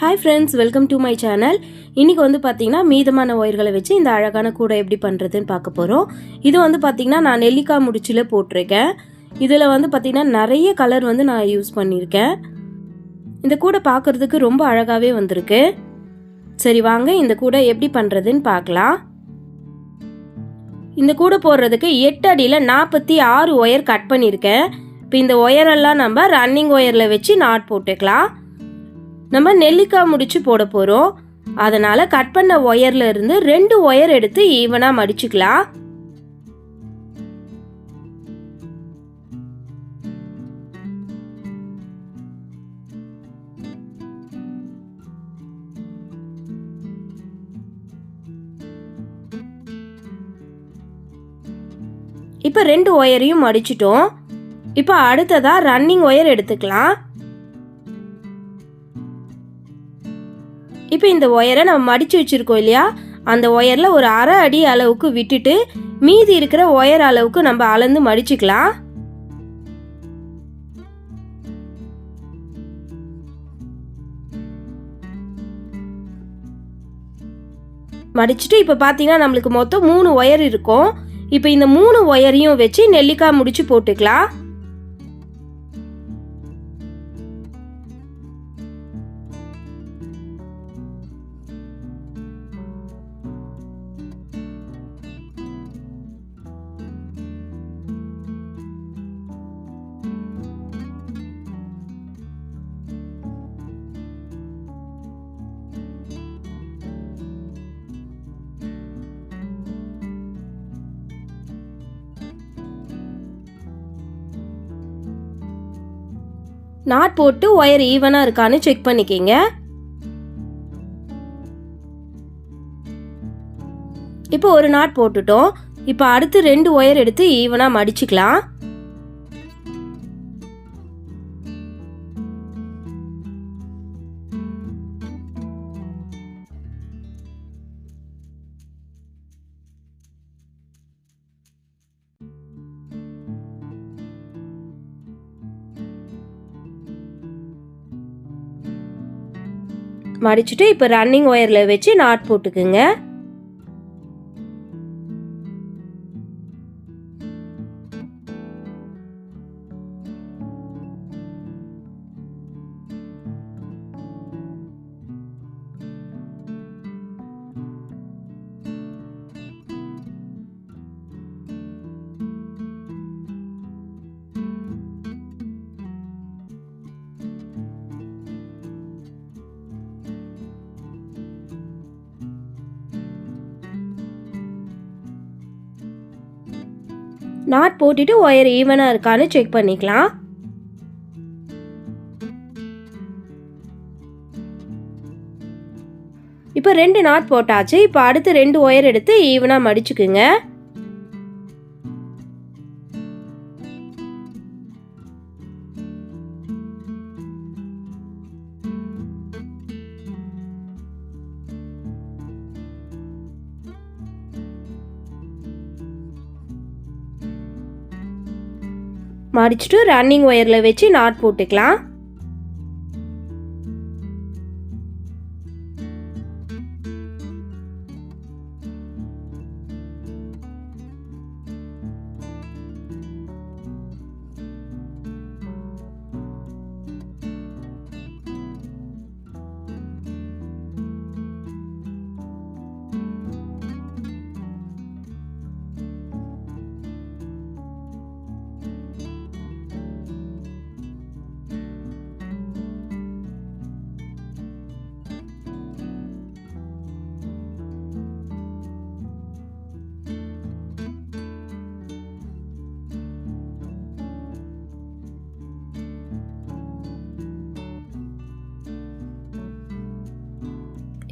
Hi friends welcome to my channel இன்றைக்கி வந்து பார்த்திங்கன்னா மீதமான ஒயர்களை வச்சு இந்த அழகான கூடை எப்படி பண்ணுறதுன்னு பார்க்க போகிறோம் இது வந்து பார்த்திங்கன்னா நான் நெல்லிக்காய் முடிச்சில் போட்டிருக்கேன். இதில் வந்து பார்த்திங்கன்னா நிறைய கலர் வந்து நான் யூஸ் பண்ணியிருக்கேன். இந்த கூடை பார்க்குறதுக்கு ரொம்ப அழகாகவே வந்திருக்கு. சரி வாங்க இந்த கூடை எப்படி பண்ணுறதுன்னு பார்க்கலாம். இந்த கூடை போடுறதுக்கு எட்டு அடியில் நாற்பத்தி ஆறு ஒயர் கட் பண்ணியிருக்கேன். இப்போ இந்த ஒயரெல்லாம் நம்ம ரன்னிங் ஒயரில் வச்சு நாட் போட்டுக்கலாம். நம்ம நெல்லிக்காய் முடிச்சு போட போகிறோம் அதனால் கட் பண்ண ஒயர்ல இருந்து ரெண்டு ஒயர் எடுத்து ஈவனாக மடிச்சுக்கலாம். இப்போ ரெண்டு ஒயரையும் மடிச்சிட்டோம். இப்போ அடுத்ததாக ரன்னிங் ஒயர் எடுத்துக்கலாம். இப்போ இந்த ஒயரை நம்ம மடித்து வச்சுருக்கோம் இல்லையா? அந்த ஒயரில் ஒரு அரை அடி அளவுக்கு விட்டுட்டு மீதி இருக்கிற ஒயர் அளவுக்கு நம்ம அளந்து மடிச்சுக்கலாம். மடிச்சுட்டு இப்போ பார்த்தீங்கன்னா நம்மளுக்கு மொத்தம் மூணு ஒயர் இருக்கும். இப்போ இந்த மூணு ஒயரையும் வச்சு நெல்லிக்காய் முடிச்சு போட்டுக்கலாம். நாட் போட்டு ஒயர் ஈவனாக இருக்கான்னு செக் பண்ணிக்கிங்க. இப்போ ஒரு நாட் போட்டுட்டோம். இப்போ அடுத்து ரெண்டு ஒயர் எடுத்து ஈவனாக மடிச்சுக்கலாம். மடிச்சுட்டு இப்போ ரன்னிங் ஒயரில் வச்சு நாட் போட்டுக்குங்க. நாட் போட்டுட்டு ஒயர் ஈவனாக இருக்கான்னு செக் பண்ணிக்கலாம். இப்போ ரெண்டு நாட் போட்டாச்சு. இப்போ அடுத்து ரெண்டு ஒயர் எடுத்து ஈவனாக மடிச்சுக்குங்க. மடிச்சுட்டு ரன்னிங் ஒயரில் வச்சு நாட் போட்டுக்கலாம்.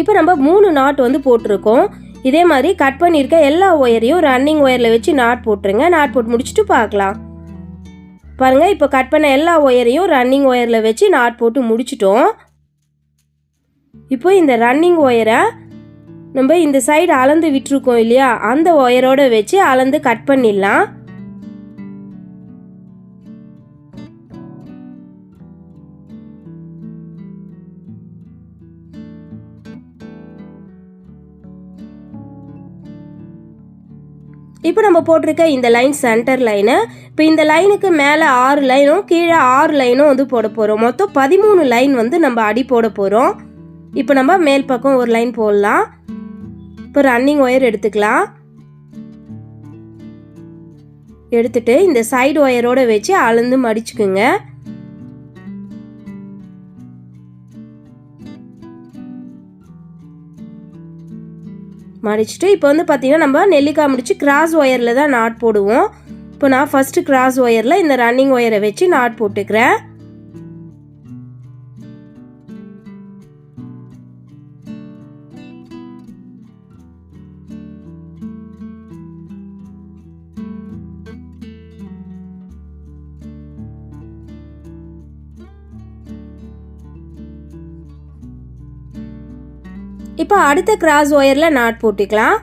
இப்போ நம்ம மூணு நாட் வந்து போட்டிருக்கோம். இதே மாதிரி கட் பண்ணியிருக்க எல்லா ஒயரையும் ரன்னிங் ஒயரில் வச்சு நாட் போட்டுருங்க. நாட் போட்டு முடிச்சுட்டு பார்க்கலாம். பாருங்கள் இப்போ கட் பண்ண எல்லா ஒயரையும் ரன்னிங் ஒயரில் வச்சு நாட் போட்டு முடிச்சிட்டோம். இப்போ இந்த ரன்னிங் ஒயரை நம்ம இந்த சைடு அளந்து விட்டுருக்கோம் இல்லையா? அந்த ஒயரோட வச்சு அளந்து கட் பண்ணிடலாம். இப்போ நம்ம போட்டிருக்க இந்த லைன் சென்டர் லைனு இப்போ இந்த லைனுக்கு மேலே ஆறு லைனும் கீழே ஆறு லைனும் வந்து போட போகிறோம் மொத்தம் பதிமூணு லைன் வந்து நம்ம அடி போட போகிறோம் இப்போ நம்ம மேல் பக்கம் ஒரு லைன் போடலாம். இப்போ ரன்னிங் ஒயர் எடுத்துக்கலாம். எடுத்துட்டு இந்த சைடு ஒயரோட வச்சு அளந்து மடிச்சுக்குங்க. மடிச்சுட்டு இப்போ வந்து பார்த்தீங்கன்னா நம்ம நெல்லிக்காய் முடிச்சு கிராஸ் ஒயரில் தான் நாட் போடுவோம். இப்போ நான் ஃபஸ்ட்டு கிராஸ் ஒயரில் இந்த ரன்னிங் ஒயரை வச்சு நாட் போட்டுக்கிறேன். இப்போ அடுத்த கிராஸ் ஒயரில் நாட் போட்டுக்கலாம்.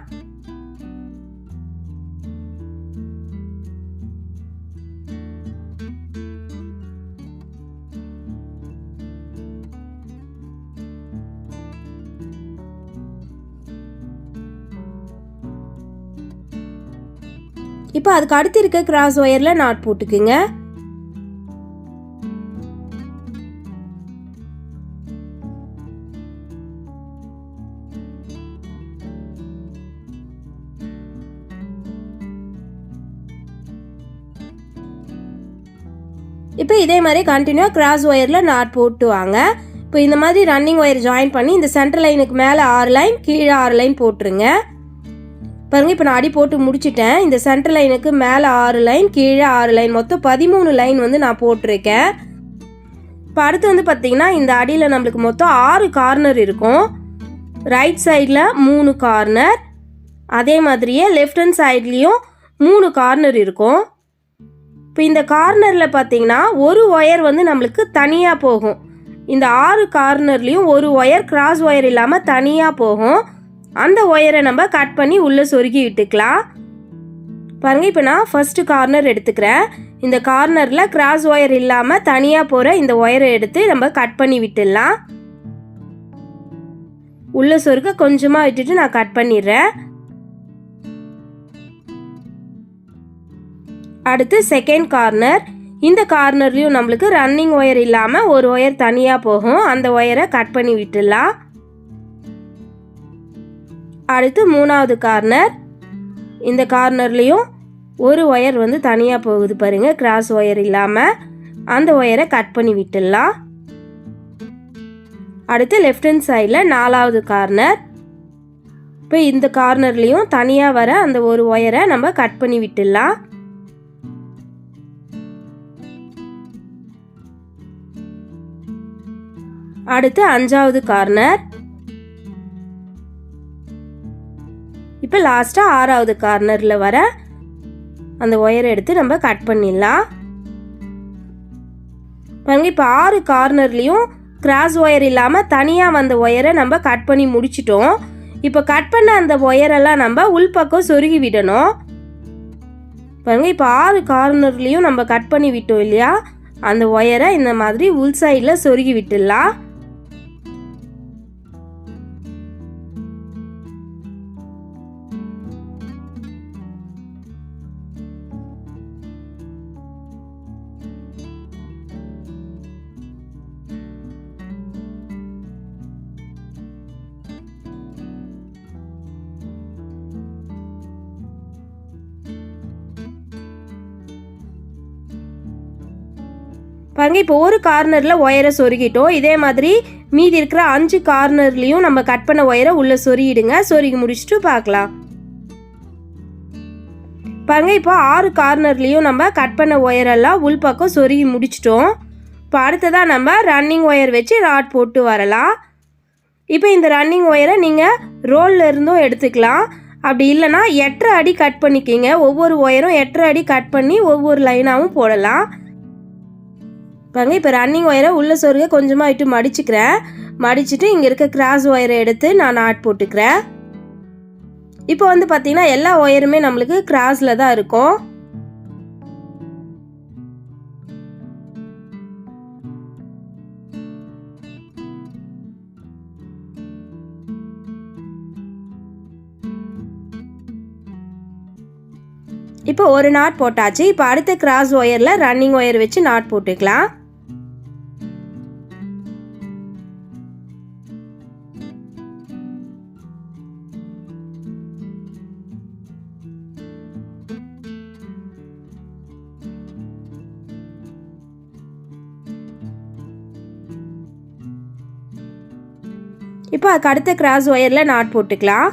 இப்போ அதுக்கு அடுத்து இருக்க கிராஸ் ஒயரில் நாட் போட்டுக்குங்க. இப்போ இதே மாதிரி கண்டினியூவாக கிராஸ் ஒயரில் நாட் போட்டு வாங்க. இப்போ இந்த மாதிரி ரன்னிங் ஒயர் ஜாயின் பண்ணி இந்த சென்டர் லைனுக்கு மேலே ஆறு லைன் கீழே ஆறு லைன் போட்டுருங்க. பாருங்க இப்போ நான் அடி போட்டு முடிச்சிட்டேன். இந்த சென்டர் லைனுக்கு மேலே ஆறு லைன் கீழே ஆறு லைன் மொத்தம் பதிமூணு லைன் வந்து நான் போட்டிருக்கேன். இப்போ அடுத்து வந்து பார்த்தீங்கன்னா இந்த அடியில் நம்மளுக்கு மொத்தம் ஆறு கார்னர் இருக்கும். ரைட் சைடில் மூணு கார்னர் அதே மாதிரியே லெஃப்ட் ஹண்ட் சைட்லேயும் மூணு கார்னர் இருக்கும். இப்போ இந்த கார்னரில் பார்த்தீங்கன்னா ஒரு ஒயர் வந்து நம்மளுக்கு தனியாக போகும். இந்த ஆறு கார்னர்லேயும் ஒரு ஒயர் கிராஸ் ஒயர் இல்லாமல் தனியாக போகும். அந்த ஒயரை நம்ம கட் பண்ணி உள்ளே சொருகி விட்டுக்கலாம். பாருங்கள் இப்போ நான் ஃபஸ்ட்டு கார்னர் எடுத்துக்கிறேன். இந்த கார்னரில் கிராஸ் ஒயர் இல்லாமல் தனியாக போகிற இந்த ஒயரை எடுத்து நம்ம கட் பண்ணி விட்டுடலாம். உள்ளே சொருக்க கொஞ்சமாக விட்டுட்டு நான் கட் பண்ணிடுறேன். அடுத்து செகண்ட் கார்னர் இந்த கார்னர்லேயும் நம்மளுக்கு ரன்னிங் ஒயர் இல்லாமல் ஒரு ஒயர் தனியாக போகும். அந்த ஒயரை கட் பண்ணி விட்டுடலாம். அடுத்து மூணாவது கார்னர் இந்த கார்னர்லேயும் ஒரு ஒயர் வந்து தனியாக போகுது பாருங்கள் கிராஸ் ஒயர் இல்லாமல் அந்த ஒயரை கட் பண்ணி விட்டுடலாம். அடுத்து லெஃப்ட் ஹேண்ட் சைடில் நாலாவது கார்னர் இப்போ இந்த கார்னர்லேயும் தனியாக வர அந்த ஒரு ஒயரை நம்ம கட் பண்ணி விட்டுடலாம். அடுத்து அஞ்சாவது கார்னர். இப்போ லாஸ்ட்டாக ஆறாவது கார்னரில் வர அந்த ஒயரை எடுத்து நம்ம கட் பண்ணிடலாம். பாருங்க இப்போ ஆறு கார்னர்லேயும் கிராஸ் ஒயர் இல்லாமல் தனியாக வந்த ஒயரை நம்ம கட் பண்ணி முடிச்சிட்டோம். இப்போ கட் பண்ண அந்த ஒயரெல்லாம் நம்ம உள்பக்கம் சொருகி விடணும். பாருங்க இப்போ ஆறு கார்னர்லேயும் நம்ம கட் பண்ணி விட்டோம் இல்லையா? அந்த ஒயரை இந்த மாதிரி உள் சைடில் சொருகி விட்டுடலாம். பாருங்க இப்போ ஒரு கார்னரில் ஒயரை சொருகிட்டோம். இதே மாதிரி மீதி இருக்கிற அஞ்சு கார்னர்லேயும் நம்ம கட் பண்ண ஒயரை உள்ளே சொருகிடுங்க. சொருகி முடிச்சுட்டு பார்க்கலாம். பாருங்க இப்போ ஆறு கார்னர்லேயும் நம்ம கட் பண்ண ஒயரெல்லாம் உள்பக்கம் சொருகி முடிச்சிட்டோம். இப்போ அடுத்ததாக நம்ம ரன்னிங் ஒயர் வச்சு ராட் போட்டு வரலாம். இப்போ இந்த ரன்னிங் ஒயரை நீங்கள் ரோல்ல இருந்தும் எடுத்துக்கலாம். அப்படி இல்லைன்னா எட்டரை அடி கட் பண்ணிக்கிங்க. ஒவ்வொரு ஒயரும் எட்டரை அடி கட் பண்ணி ஒவ்வொரு லைனாகவும் போடலாம். பாருங்க இப்போ ரன்னிங் ஒயரை உள்ளே சொருக கொஞ்சமாக விட்டு மடிச்சுக்கிறேன். மடிச்சுட்டு இங்கே இருக்க கிராஸ் ஒயரை எடுத்து நான் நாட் போட்டுக்கிறேன். இப்போ வந்து பார்த்தீங்கன்னா எல்லா ஒயருமே நம்மளுக்கு கிராஸில் தான் இருக்கும். இப்போ ஒரு நாட் போட்டாச்சு. இப்போ அடுத்த கிராஸ் ஒயரில் ரன்னிங் ஒயர் வச்சு நாட் போட்டுக்கலாம். இப்போ அதுக்கு அடுத்த கிராஸ் ஒயரில் நாட் போட்டுக்கலாம்.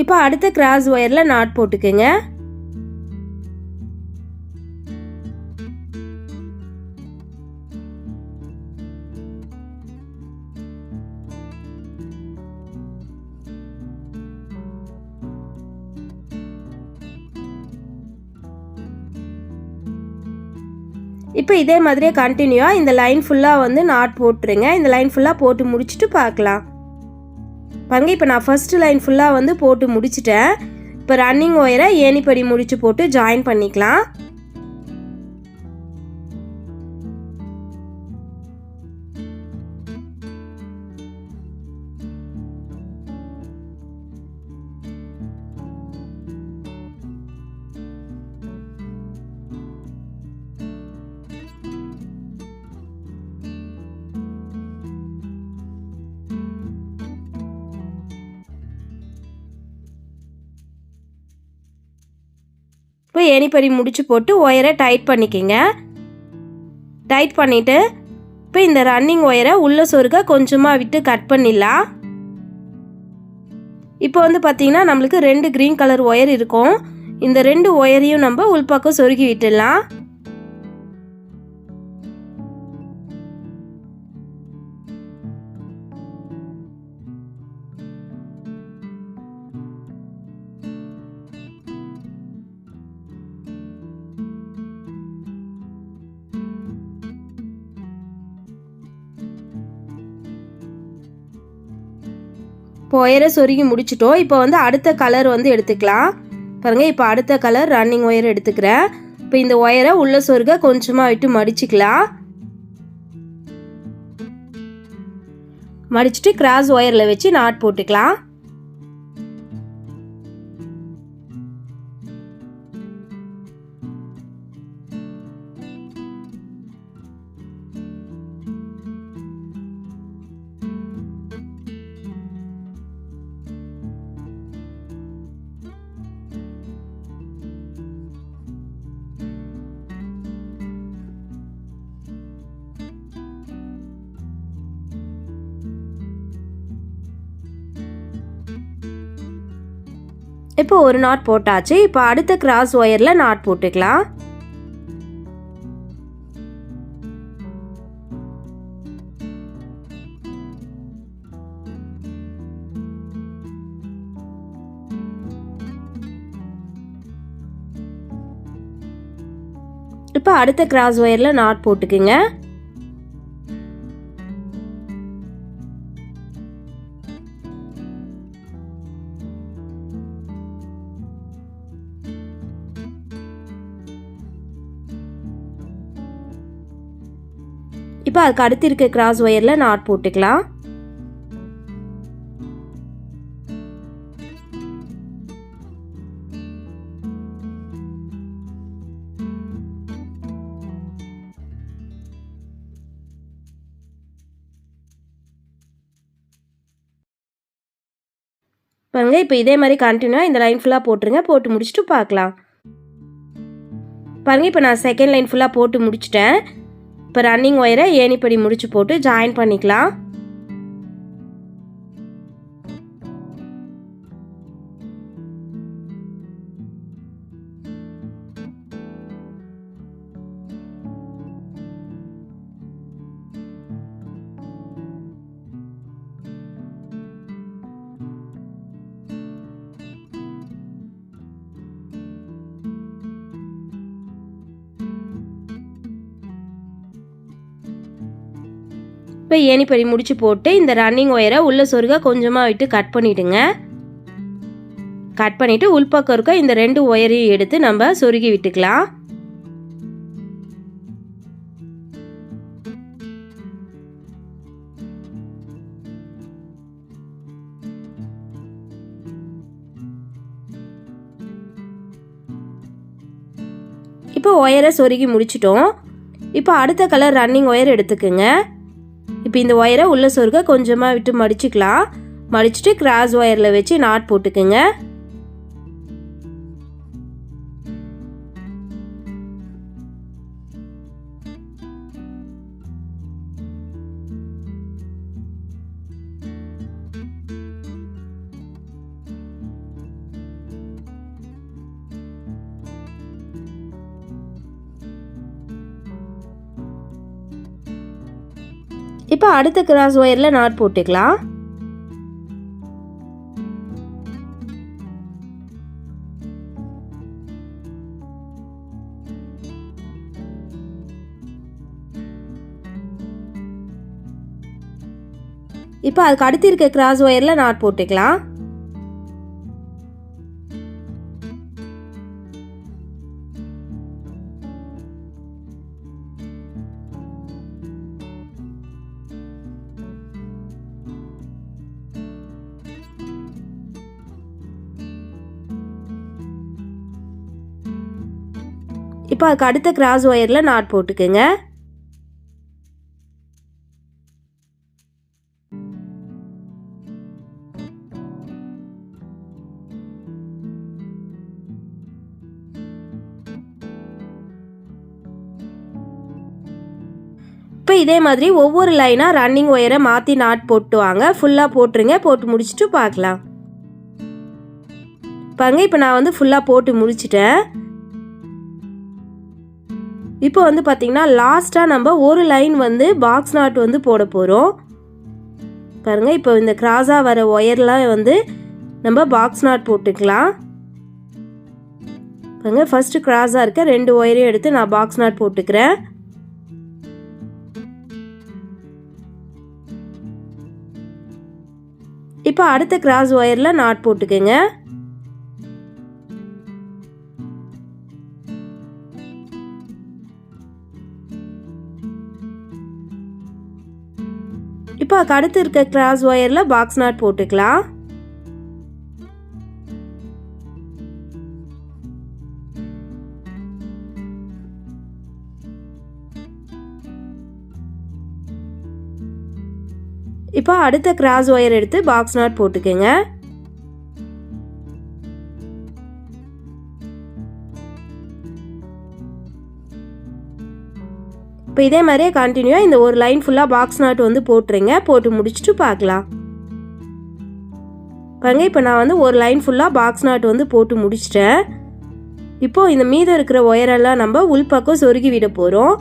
இப்போ அடுத்த கிராஸ் ஒயரில் நாட் போட்டுக்குங்க. இப்போ இதே மாதிரியே கண்டினியூவாக இந்த லைன் ஃபுல்லாக வந்து நாட் போட்டுருங்க. இந்த லைன் ஃபுல்லாக போட்டு முடிச்சுட்டு பார்க்கலாம். பாருங்க இப்போ நான் ஃபர்ஸ்ட் லைன் ஃபுல்லாக வந்து போட்டு முடிச்சிட்டேன். இப்போ ரன்னிங் ஒயரை ஏணிப்படி முடிச்சு போட்டு ஜாயின் பண்ணிக்கலாம். இப்போ ஏணிப்படி முடிச்சு போட்டு ஒயரை டைட் பண்ணிக்கோங்க. டைட் பண்ணிவிட்டு இப்போ இந்த ரன்னிங் ஒயரை உள்ள சொருக கொஞ்சமாக விட்டு கட் பண்ணிடலாம். இப்போ வந்து பார்த்திங்கன்னா நம்மளுக்கு ரெண்டு க்ரீன் கலர் ஒயர் இருக்கும். இந்த ரெண்டு ஒயரையும் நம்ம உள்பக்கம் சொருகி விட்டுடலாம். ஒயரை சொருகி முடிச்சிட்டோம். இப்போ வந்து அடுத்த கலர் வந்து எடுத்துக்கலாம். பாருங்க இப்போ அடுத்த கலர் ரன்னிங் ஒயர் எடுத்துக்கிறேன். இப்போ இந்த ஒயரை உள்ள சொருக கொஞ்சமாக விட்டு மடிச்சுக்கலாம். மடிச்சுட்டு கிராஸ் ஒயரில் வச்சு நாட் போட்டுக்கலாம். இப்போ ஒரு நாட் போட்டாச்சு. இப்போ அடுத்த கிராஸ் ஒயரில் நாட் போட்டுக்கலாம். இப்போ அடுத்த கிராஸ் ஒயரில் நாட் போட்டுக்குங்க. இப்போ அதுக்கு அடுத்து இருக்க கிராஸ் ஒயரில் நாட் போட்டுக்கலாம். பாருங்க இப்போ இதே மாதிரி கண்டினியூவாக இந்த லைன் ஃபுல்லாக போட்டுருங்க போட்டு முடிச்சுட்டு பார்க்கலாம். பாருங்க இப்போ நான் செகண்ட் லைன் ஃபுல்லாக போட்டு முடிச்சிட்டேன். இப்போ ரன்னிங் ஒயரை ஏணிப்படி முடிச்சு போட்டு ஜாயின் பண்ணிக்கலாம். இப்போ ஏணிப்படி முடிச்சு போட்டு இந்த ரன்னிங் ஒயரை உள்ள சொருக கொஞ்சமாக விட்டு கட் பண்ணிவிடுங்க கட் பண்ணிவிட்டு உள்பக்கம் இருக்க இந்த ரெண்டு ஒயரையும் எடுத்து நம்ம சொருகி விட்டுக்கலாம். இப்போ ஒயரை சொருகி முடிச்சிட்டோம். இப்போ அடுத்த கலர் ரன்னிங் ஒயர் எடுத்துக்குங்க. இப்போ இந்த ஒயரை உள்ளே சொருக்க கொஞ்சமாக விட்டு மடிச்சுக்கலாம். மடிச்சுட்டு கிராஸ் ஒயரில் வச்சு நாட் போட்டுக்குங்க. இப்போ அடுத்த கிராஸ் ஒயரில் நாட் போட்டுக்கலாம். இப்போ அதுக்கு அடுத்து இருக்க கிராஸ் ஒயரில் நாட் போட்டுக்கலாம். இப்போ அதுக்கு அடுத்த கிராஸ் ஒயரில் நாட் போட்டுக்குங்க. இப்போ இதே மாதிரி ஒவ்வொரு லைனாக ரன்னிங் ஒயரை மாற்றி நாட் போட்டு வாங்க. ஃபுல்லாக போட்டுருங்க. போட்டு முடிச்சுட்டு பார்க்கலாம். பாருங்க இப்போ நான் வந்து ஃபுல்லாக போட்டு முடிச்சிட்டேன். இப்போ வந்து பார்த்திங்கன்னா லாஸ்ட்டாக நம்ம ஒரு லைன் வந்து பாக்ஸ் நாட் வந்து போட போகிறோம் பாருங்கள் இப்போ இந்த கிராஸாக வர ஒயர்லாம் வந்து நம்ம பாக்ஸ் நாட் போட்டுக்கலாம். பாருங்க ஃபஸ்ட்டு கிராஸாக இருக்க ரெண்டு ஒயரையும் எடுத்து நான் பாக்ஸ் நாட் போட்டுக்கிறேன். இப்போ அடுத்த கிராஸ் ஒயரில் நாட் போட்டுக்கோங்க. இப்போ அடுத்து இருக்க கிராஸ் ஒயரில் பாக்ஸ் நாட் போட்டுக்கலாம். இப்போ அடுத்த கிராஸ் ஒயர் எடுத்து பாக்ஸ் நாட் போட்டுக்கோங்க. இப்போ இதே மாதிரியே கண்டினியூவாக இந்த ஒரு லைன் ஃபுல்லாக பாக்ஸ் நாட் வந்து போட்டுருங்க. போட்டு முடிச்சுட்டு பார்க்கலாம். பாருங்க இப்போ நான் வந்து ஒரு லைன் ஃபுல்லாக பாக்ஸ் நாட் வந்து போட்டு முடிச்சிட்டேன். இப்போது இந்த மீதம் இருக்கிற ஒயரெல்லாம் நம்ம உள்பக்கம் சொருகி விட போகிறோம்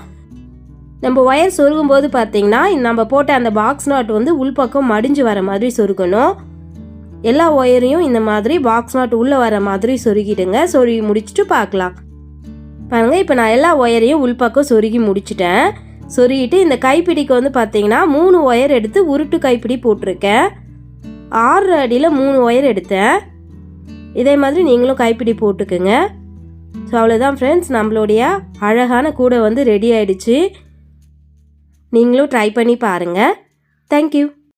நம்ம ஒயர் சொருகும் போது பார்த்தீங்கன்னா நம்ம போட்ட அந்த பாக்ஸ் நாட் வந்து உள்பக்கம் மடிஞ்சு வர மாதிரி சொருகணும். எல்லா ஒயரையும் இந்த மாதிரி பாக்ஸ் நாட் உள்ளே வர மாதிரி சொருகிடுங்க. சொருகி முடிச்சுட்டு பார்க்கலாம். பாருங்கள் இப்போ நான் எல்லா ஒயரையும் உள்பக்கம் சொருகி முடிச்சிட்டேன். சொருகிட்டு இந்த கைப்பிடிக்கு வந்து பார்த்தீங்கன்னா மூணு ஒயர் எடுத்து உருட்டு கைப்பிடி போட்டிருக்கேன். ஆறு அடியில் மூணு ஒயர் எடுத்தேன். இதே மாதிரி நீங்களும் கைப்பிடி போட்டுக்குங்க. ஸோ அவ்வளோதான் ஃப்ரெண்ட்ஸ் நம்மளுடைய அழகான கூடை வந்து ரெடி ஆயிடுச்சு. நீங்களும் ட்ரை பண்ணி பாருங்கள் தேங்க்யூ